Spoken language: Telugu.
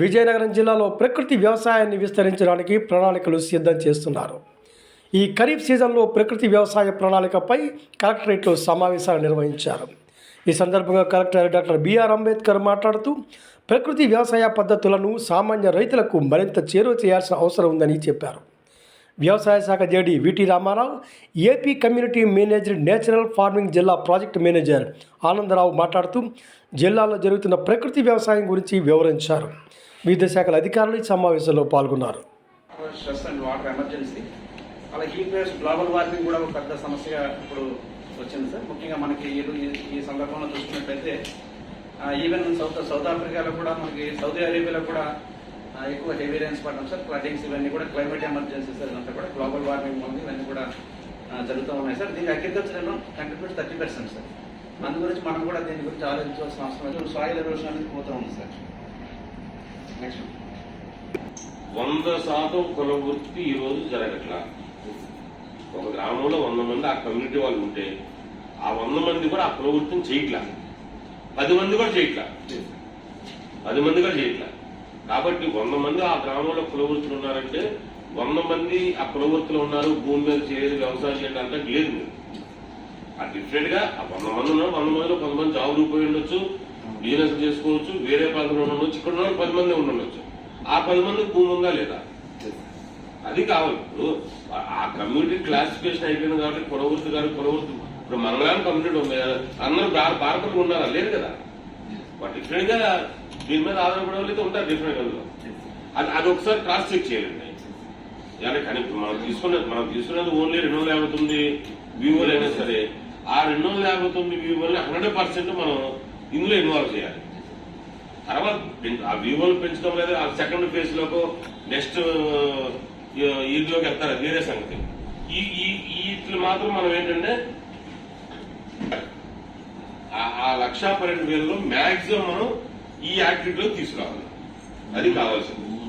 విజయనగరం జిల్లాలో ప్రకృతి వ్యవసాయాన్ని విస్తరించడానికి ప్రణాళికలు సిద్ధం చేస్తున్నారు. ఈ ఖరీఫ్ సీజన్లో ప్రకృతి వ్యవసాయ ప్రణాళికపై కలెక్టరేట్లో సమావేశాలు నిర్వహించారు. ఈ సందర్భంగా కలెక్టర్ డాక్టర్ బిఆర్ అంబేద్కర్ మాట్లాడుతూ ప్రకృతి వ్యవసాయ పద్ధతులను సామాన్య రైతులకు మరింత చేరువ చేయాల్సిన అవసరం ఉందని చెప్పారు. వ్యవసాయ శాఖ JD VT Ramarao AP community manager natural farming జిల్లా ప్రాజెక్ట్ మేనేజర్ ఆనందరావు మాట్లాడుతూ జిల్లాలో జరుగుతున్న ప్రకృతి వ్యవసాయం గురించి వివరించారు. వివిధ శాఖల అధికారులు ఈ సమావేశంలో పాల్గొన్నారు. స్ట్రెస్ అండ్ వాటర్ ఎమర్జెన్సీ అలా హీట్ వేవ్స్ గ్లోబల్ వార్మింగ్ కూడా ఒక పెద్ద సమస్యగా ఇప్పుడు వచ్చింది సార్. ముఖ్యంగా మనకి ఈ ఈ- ఈ సందర్భంలో చూసుకున్నట్లయితే ఈవెన్ సౌత్ సౌత్ ఆఫ్రికాలో కూడా మనకి సౌదీ అరేబియాలో కూడా ఎక్కువ హెవీ రైన్స్ పడడం సార్. ఫ్లడ్డింగ్స్ ఇవన్నీ కూడా క్లైమేట్ ఎమర్జెన్సీ సార్. ఇదంతా కూడా గ్లోబల్ వార్మింగ్ ఉంది ఇవన్నీ కూడా జరుగుతూ ఉన్నాయి సార్. దీనికి అగ్రికల్చర్లో కంట్రిబ్యూట్ థర్టీ పర్సెంట్ సార్. అందు గురించి మనం కూడా దీని గురించి ఆలోచించాల్సిన అవసరం సాయిల్ ఎరోషన్ అనేది పోతూ ఉంది సార్. వంద శాతం కుల వృత్తి ఈ రోజు జరగట్లా. ఒక గ్రామంలో వంద మంది ఆ కమ్యూనిటీ వాళ్ళు ఉంటే ఆ వంద మంది కూడా ఆ కుల వృత్తిని చేయట్లా. పది మంది కూడా చేయట్లా. పది మంది కూడా చేయట్లా. కాబట్టి వంద మంది ఆ గ్రామంలో కులవృత్తులు ఉన్నారంటే వంద మంది ఆ కులవృత్తులు ఉన్నారు భూమి మీద చేయలేదు వ్యవసాయం చేయడం అంతా లేదు. మీరు. ఆ డిఫరెంట్గా ఆ వంద మంది ఉన్నారు వంద మందిలో కొంతమంది జాబులు పోయి ఉండొచ్చు బిజినెస్ చేసుకోవచ్చు వేరే ప్రాంతంలో ఉండొచ్చు ఇక్కడ ఉన్న పది మంది ఉండొచ్చు ఆ పది మంది భూమి ఉందా లేదా? అది కావాలి. ఇప్పుడు ఆ- కమ్యూనిటీ క్లాసిఫికేషన్ అయిపోయింది కాబట్టి కులవృత్తి గారు కులవృత్తి ఇప్పుడు మంగళం కమ్యూనిటీ ఉంది. కదా అందరూ భారతలు ఉన్నారా? లేదు కదా. వాటి డిఫరెంట్గా దీని మీద ఆధారపడే ఉంటారు డిఫరెంట్గా అది అది ఒకసారి క్రాస్ చెక్ చేయాలండి yani కానీ మనం తీసుకున్నది మనం తీసుకున్నది ఓన్లీ రెండు వందల యాభై తొమ్మిది వ్యూవోలు అయినా సరే ఆ రెండు వందల యాభై తొమ్మిది వ్యూవోల్ని హండ్రెడ్ పర్సెంట్ మనం ఇందులో ఇన్వాల్వ్ చేయాలి. తర్వాత ఆ వ్యూవోలు పెంచడం లేదా ఆ సెకండ్ ఫేజ్లోకి నెక్స్ట్ ఈలోకి వెళ్తారు. వేరే సంగతి. ఈ ఈ వీటిని మాత్రం మనం ఏంటంటే ఆ- ఆ లక్షా పన్నెండు వేలలో మాక్సిమం మనం ఈ యాక్టివిటీలో తీసుకురావాలి అది కావాల్సింది.